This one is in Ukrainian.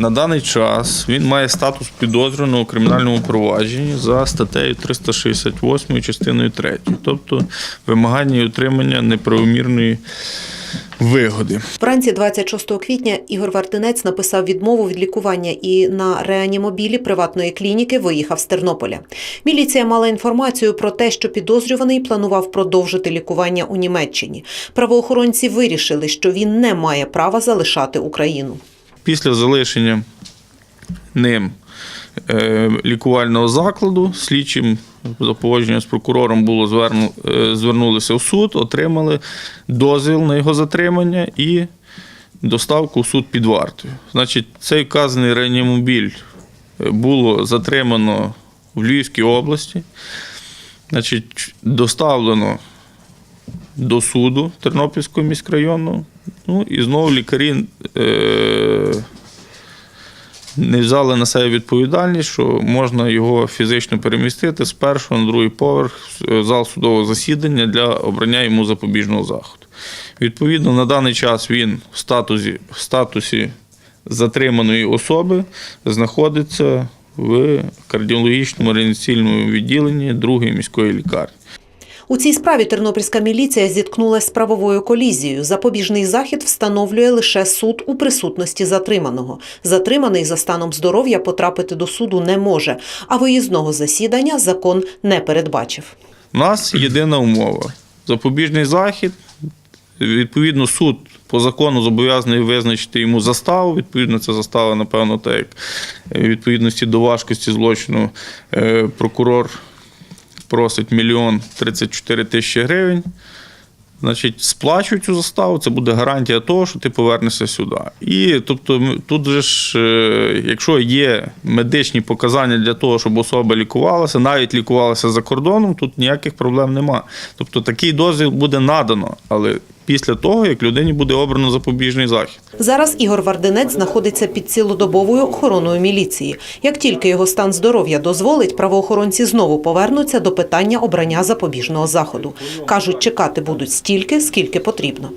На даний час він має статус підозрюваного у кримінальному провадженні за статтею 368 частиною 3, тобто вимагання і отримання неправомірної вигоди. Вранці 26 квітня Ігор Вартинець написав відмову від лікування і на реанімобілі приватної клініки виїхав з Тернополя. Міліція мала інформацію про те, що підозрюваний планував продовжити лікування у Німеччині. Правоохоронці вирішили, що він не має права залишати Україну. Після залишення ним е, лікувального закладу слідчим за погодженням з прокурором було зверну, е, звернулися в суд, отримали дозвіл на його затримання і доставку в суд під вартою. Значить, цей вказаний реанімобіль е, було затримано в Львівській області, значить, доставлено до суду Тернопільського міськрайону. Ну і знову лікарі не взяли на себе відповідальність, що можна його фізично перемістити з першого на другий поверх в зал судового засідання для обрання йому запобіжного заходу. Відповідно, на даний час він в статусі, в статусі затриманої особи знаходиться в кардіологічному реанімаційному відділенні другої міської лікарні. У цій справі тернопільська міліція зіткнулася з правовою колізією. Запобіжний захід встановлює лише суд у присутності затриманого. Затриманий за станом здоров'я потрапити до суду не може, а виїзного засідання закон не передбачив. У нас єдина умова. Запобіжний захід. Відповідно, суд по закону зобов'язаний визначити йому заставу. Відповідно, це застава, напевно, так як е, відповідності до важкості злочину е, прокурор просить мільйон 34 тисячі гривень. Значить, сплачують цю заставу, це буде гарантія того, що ти повернешся сюди. І тобто, тут же ж, е, якщо є медичні показання для того, щоб особа лікувалася, навіть лікувалася за кордоном, тут ніяких проблем нема. Тобто такий дозвіл буде надано, але після того, як людині буде обрано запобіжний захід. Зараз Ігор Вардинець знаходиться під цілодобовою охороною міліції. Як тільки його стан здоров'я дозволить, правоохоронці знову повернуться до питання обрання запобіжного заходу. Кажуть, чекати будуть стільки, скільки потрібно.